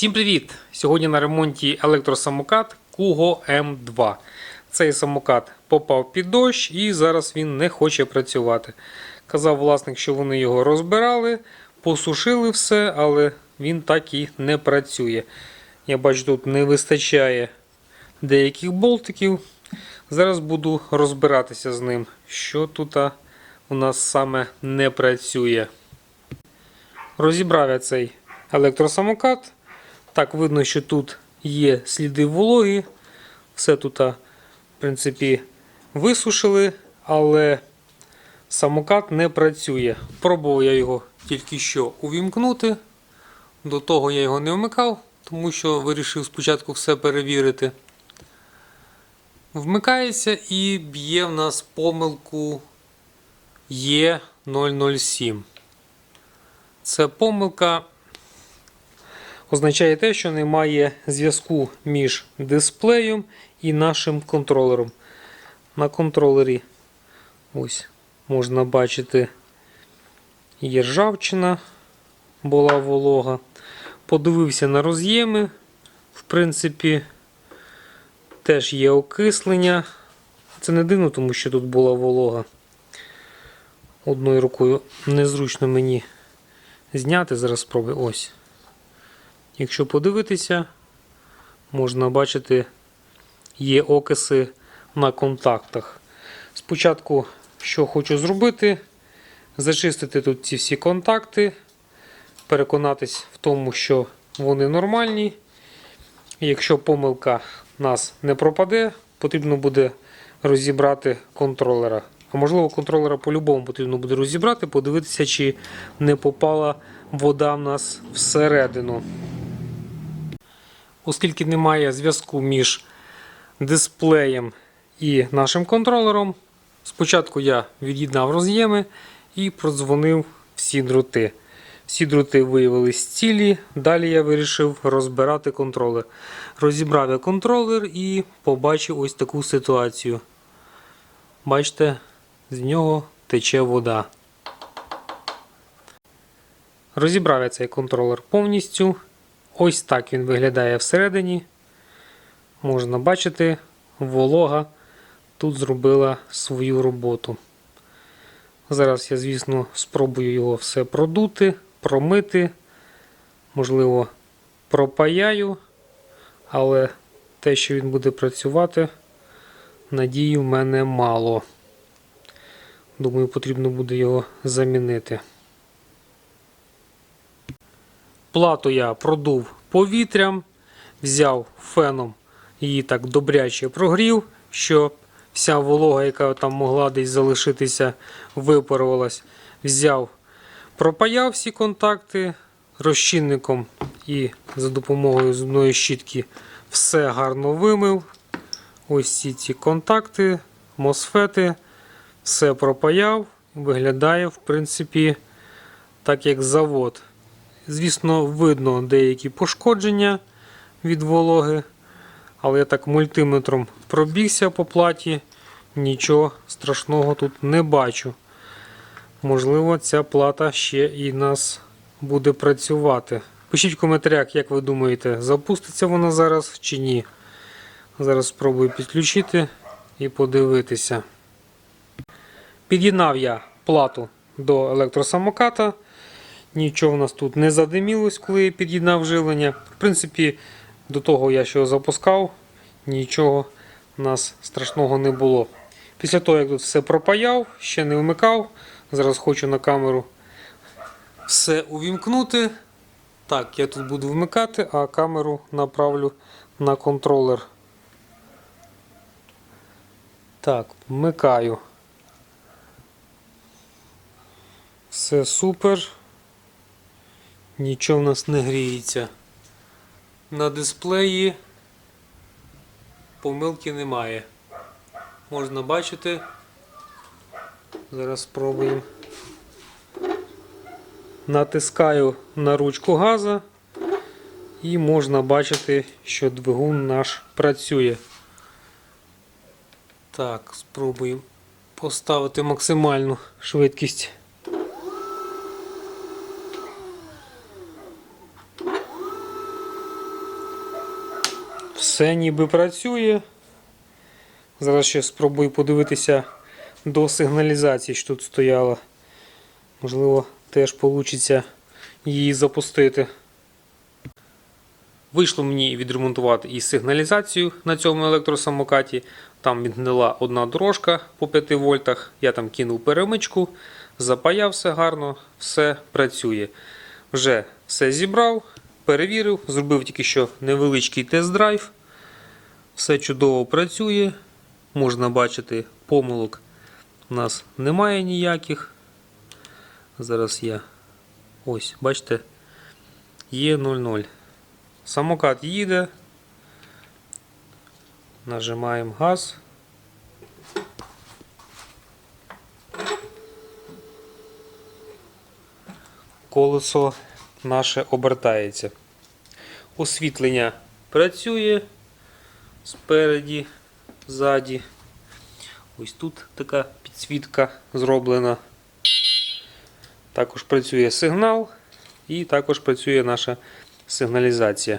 Всім привіт! Сьогодні на ремонті електросамокат Kugo M2. Цей самокат попав під дощ і зараз він не хоче працювати. Казав власник, що вони його розбирали, посушили все, але він так і не працює. Я бачу, тут не вистачає деяких болтиків. Зараз буду розбиратися з ним, що тут у нас саме не працює. Розібрав я цей електросамокат. Так, видно, що тут є сліди вологи. Все тут, в принципі, висушили, але самокат не працює. Пробував я його тільки що увімкнути. До того я його не вмикав, тому що вирішив спочатку все перевірити. Вмикається і б'є в нас помилку Е007. Це помилка означає те, що немає зв'язку між дисплеєм і нашим контролером. На контролері ось можна бачити є ржавчина, була волога. Подивився на роз'єми. В принципі, теж є окислення. Це не дивно, тому що тут була волога. Одною рукою незручно мені зняти. Зараз спробую. Ось. Якщо подивитися, можна бачити, є окиси на контактах. Спочатку, що хочу зробити, зачистити тут ці всі контакти, переконатись в тому, що вони нормальні. Якщо помилка нас не пропаде, потрібно буде розібрати контролера. А можливо, контролера по-любому потрібно буде розібрати, подивитися, чи не попала вода в нас всередину. Оскільки немає зв'язку між дисплеєм і нашим контролером, спочатку я від'єднав роз'єми і продзвонив всі дроти. Всі дроти виявились цілі. Далі я вирішив розбирати контролер. Розібрав я контролер і побачив ось таку ситуацію. Бачите, з нього тече вода. Розібрав я цей контролер повністю. Ось так він виглядає всередині. Можна бачити, волога тут зробила свою роботу. Зараз я, звісно, спробую його все продути, промити. Можливо, пропаяю, але те, що він буде працювати, надії в мене мало. Думаю, потрібно буде його замінити. Плату я продув повітрям, взяв феном її так добряче прогрів, що вся волога, яка там могла десь залишитися, випарувалась. Взяв, пропаяв всі контакти розчинником і за допомогою зубної щітки все гарно вимив. Ось ці ці контакти, мосфети, все пропаяв. Виглядає, в принципі, так як завод. Звісно, видно деякі пошкодження від вологи, але я так мультиметром пробігся по платі, нічого страшного тут не бачу. Можливо, ця плата ще і нас буде працювати. Пишіть в коментарях, як ви думаєте, запуститься вона зараз чи ні. Зараз спробую підключити і подивитися. Під'єднав я плату до електросамоката. Нічого в нас тут не задимілось, коли я під'єднав живлення. В принципі, до того я що запускав, нічого в нас страшного не було. Після того, як тут все пропаяв, ще не вмикав. Зараз хочу на камеру все увімкнути. Так, я тут буду вмикати, а камеру направлю на контролер. Так, вмикаю. Все супер. Нічого в нас не гріється. На дисплеї помилки немає. Можна бачити. Зараз спробуємо. Натискаю на ручку газа і можна бачити, що двигун наш працює. Так, спробуємо поставити максимальну швидкість. Все ніби працює. Зараз ще спробую подивитися до сигналізації, що тут стояла. Можливо, теж вийде її запустити. Вийшло мені відремонтувати і сигналізацію на цьому електросамокаті. Там відгнила одна дорожка по 5 вольтах. Я там кинув перемичку, запаяв все гарно, все працює. Вже все зібрав, перевірив, зробив тільки що невеличкий тест-драйв. Все чудово працює. Можна бачити, помилок у нас немає ніяких. Зараз я ось, бачите, є 0,0. Самокат їде. Нажимаємо газ. Колесо наше обертається. Освітлення працює спереді, ззаді. Ось тут така підсвітка зроблена. Також працює сигнал і також працює наша сигналізація.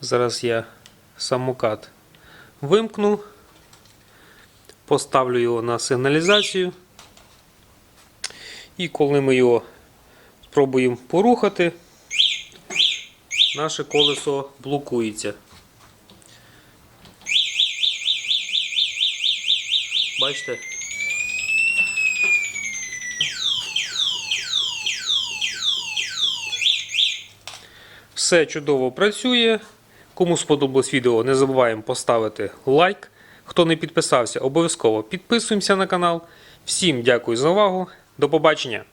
Зараз я самокат вимкну, поставлю його на сигналізацію. І коли ми його спробуємо порухати, наше колесо блокується. Бачите? Все чудово працює. Кому сподобалось відео, не забуваємо поставити лайк. Хто не підписався, обов'язково підписуємося на канал. Всім дякую за увагу. До побачення!